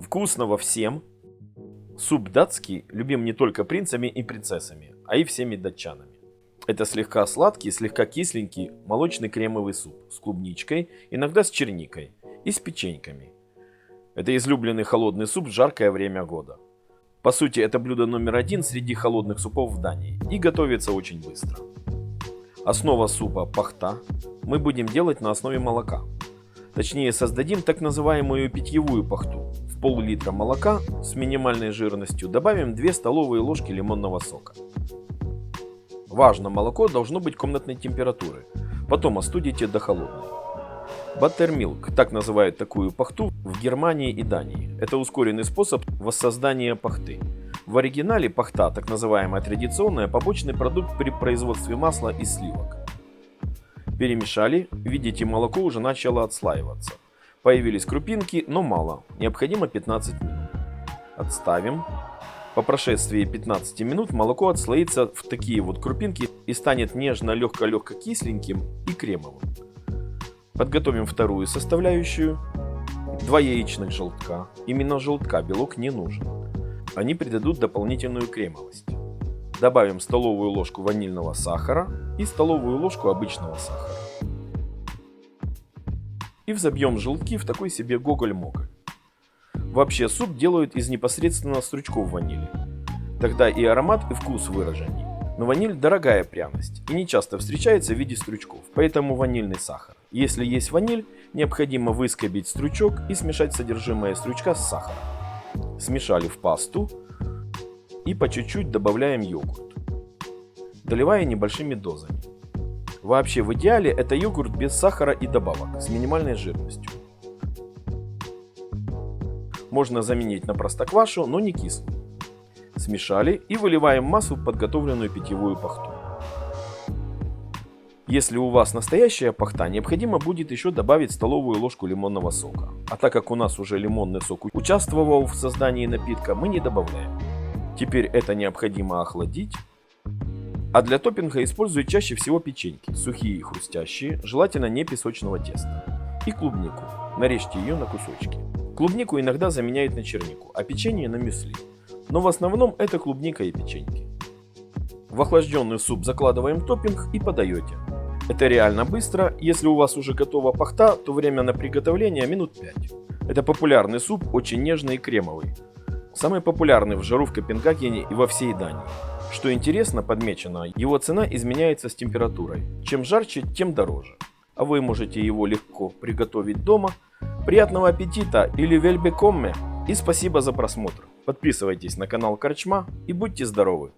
Вкусного всем! Суп датский любим не только принцами и принцессами, а и всеми датчанами. Это слегка сладкий, слегка кисленький молочный кремовый суп с клубничкой, иногда с черникой и с печеньками. Это излюбленный холодный суп в жаркое время года. По сути, это блюдо номер один среди холодных супов в Дании и готовится очень быстро. Основа супа – пахта. Мы будем делать на основе молока. Точнее, создадим так называемую питьевую пахту. В пол-литра молока с минимальной жирностью добавим 2 столовые ложки лимонного сока. Важно, молоко должно быть комнатной температуры. Потом остудите до холодной. Баттермилк, так называют такую пахту в Германии и Дании. Это ускоренный способ воссоздания пахты. В оригинале пахта, так называемая традиционная, побочный продукт при производстве масла и сливок. Перемешали, видите, молоко уже начало отслаиваться. Появились крупинки, но мало, необходимо 15 минут. Отставим. По прошествии 15 минут молоко отслоится в такие вот крупинки и станет нежно-легко-легко кисленьким и кремовым. Подготовим вторую составляющую. Два яичных желтка. Именно желтка белок не нужен. Они придадут дополнительную кремовость. Добавим столовую ложку ванильного сахара и столовую ложку обычного сахара. И взобьем желтки в такой себе гоголь-моголь. Вообще суп делают из непосредственно стручков ванили. Тогда и аромат, и вкус выраженней. Но ваниль дорогая пряность и не часто встречается в виде стручков, поэтому ванильный сахар. Если есть ваниль, необходимо выскобить стручок и смешать содержимое стручка с сахаром. Смешали в пасту, и по чуть-чуть добавляем йогурт, доливая небольшими дозами. Вообще в идеале это йогурт без сахара и добавок, с минимальной жирностью. Можно заменить на простоквашу, но не кислую. Смешали и выливаем массу в подготовленную питьевую пахту. Если у вас настоящая пахта, необходимо будет еще добавить столовую ложку лимонного сока. А так как у нас уже лимонный сок участвовал в создании напитка, мы не добавляем. Теперь это необходимо охладить. А для топпинга использую чаще всего печеньки, сухие и хрустящие, желательно не песочного теста. И клубнику. Нарежьте ее на кусочки. Клубнику иногда заменяют на чернику, а печенье на мюсли. Но в основном это клубника и печеньки. В охлажденный суп закладываем топпинг и подаете. Это реально быстро, если у вас уже готова пахта, то время на приготовление минут 5. Это популярный суп, очень нежный и кремовый. Самый популярный в жару в Копенгагене и во всей Дании. Что интересно, подмечено, его цена изменяется с температурой. Чем жарче, тем дороже. А вы можете его легко приготовить дома. Приятного аппетита или вельбекомме. И спасибо за просмотр. Подписывайтесь на канал Корчма и будьте здоровы.